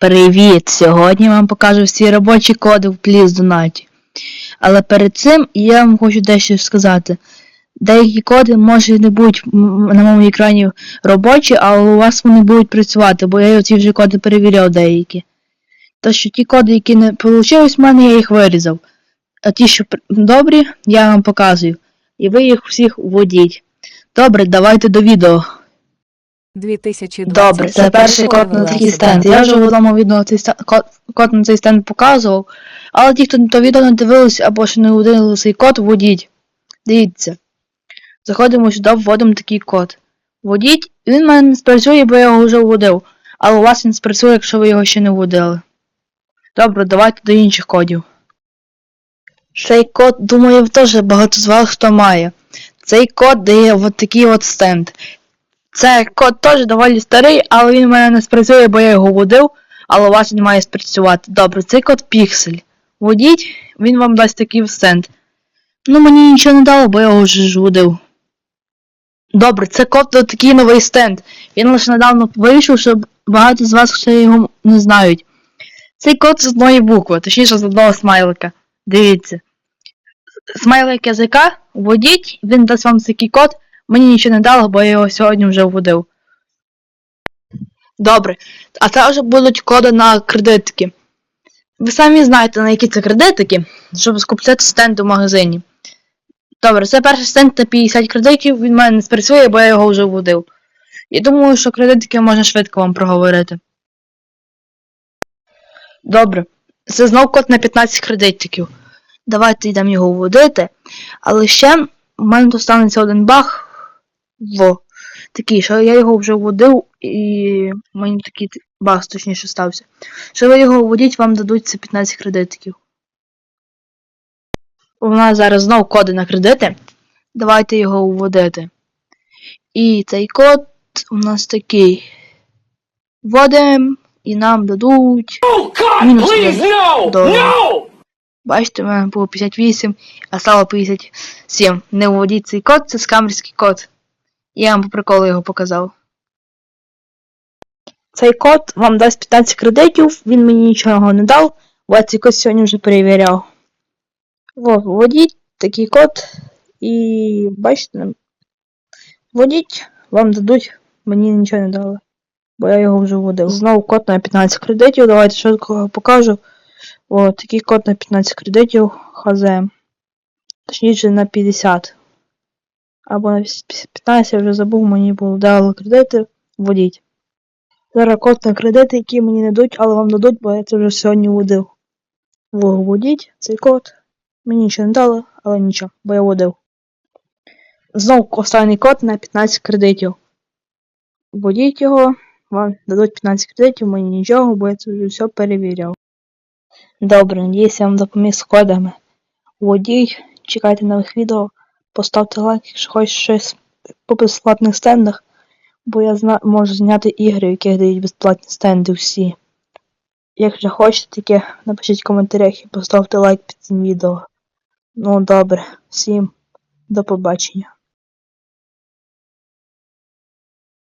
Привіт! Сьогодні вам покажу всі робочі коди в Please Donate. Але перед цим я вам хочу дещо сказати. Деякі коди може не будуть на моєму екрані робочі, але у вас вони будуть працювати, бо я ці вже коди перевіряв деякі. То що ті коди, які не вийшли в мене, я їх вирізав. А ті, що добрі, я вам показую. І ви їх всіх вводіть. Добре, давайте до відео. 2020 Добре, це перший код на такий стенд. Я вже в одному відео цей стенд, код, код на цей стенд показував, але ті, хто то відео не дивилися або ще не вводили цей код, вводіть. Дивіться. Заходимо сюди, вводимо такий код. Вводіть, він в мене не спрацює, бо я його вже вводив. Але у вас він спрацює, якщо ви його ще не вводили. Добре, давайте до інших кодів. Цей код, думаю, теж багато з вас хто має. Цей код дає от такий от стенд. Це код теж доволі старий, але він в мене не спрацює, бо я його вводив, але у вас він має спрацювати. Добре, цей код піксель. Вводіть, він вам дасть такий стенд. Ну мені нічого не дало, бо я його вже ж вводив. Добре, це код такий новий стенд. Він лише недавно вийшов, щоб багато з вас ще його не знають. Цей код з одної букви, точніше з одного смайлика. Дивіться. Смайлик язика, вводіть, він дасть вам такий код. Мені нічого не дало, бо я його сьогодні вже вводив. Добре. А це вже будуть коди на кредитки. Ви самі знаєте, на які це кредитики, щоб скупляти стенд у магазині. Добре, це перший стенд на 50 кредитів, він в мене не спрацює, бо я його вже вводив. Я думаю, що кредитики можна швидко вам проговорити. Добре. Це знов код на 15 кредитиків. Давайте йдемо його вводити. Але ще в мене тут станеться один баг. Во. Такий, що я його вже вводив, і мені такий баг точніше стався. Що ви його вводіть, вам дадуть це 15 кредитиків. У нас зараз знов коди на кредити. Давайте його вводити. І цей код у нас такий. Вводимо, і нам дадуть. Мінус no! No! Бачите, у мене було 58, а стало 57. Не вводіть цей код, це скамерський код. Я вам по приколу його показав. Цей код вам дасть 15 кредитів, він мені нічого не дав, бо я код сьогодні вже перевіряв. Во, вводіть такий код і бачите, вводіть, вам дадуть, мені нічого не дали. Бо я його вже вводив. Знову код на 15 кредитів, давайте швидко покажу. О, такий код на 15 кредитів ХЗ. Точніше на 50. Або на 15 я вже забув, мені було дали кредити. Вводіть. Зараз код на кредити, які мені не дадуть, але вам дадуть, бо я це вже сьогодні вводив. Во, вводіть цей код. Мені нічого не дали, але нічого, бо я вводив. Знову останній код на 15 кредитів. Вводіть його, вам дадуть 15 кредитів, мені нічого, бо я це вже все перевіряв. Добре, надіюсь, я вам допоміг з кодами. Вводіть, чекайте нових відео, поставте лайк, якщо хоч щось по безплатних стендах, бо я зна... можу зняти ігри, в яких дають безплатні стенди всі. Якщо хочете, таке, напишіть в коментарях і поставте лайк під цим відео. Ну добре, всім до побачення.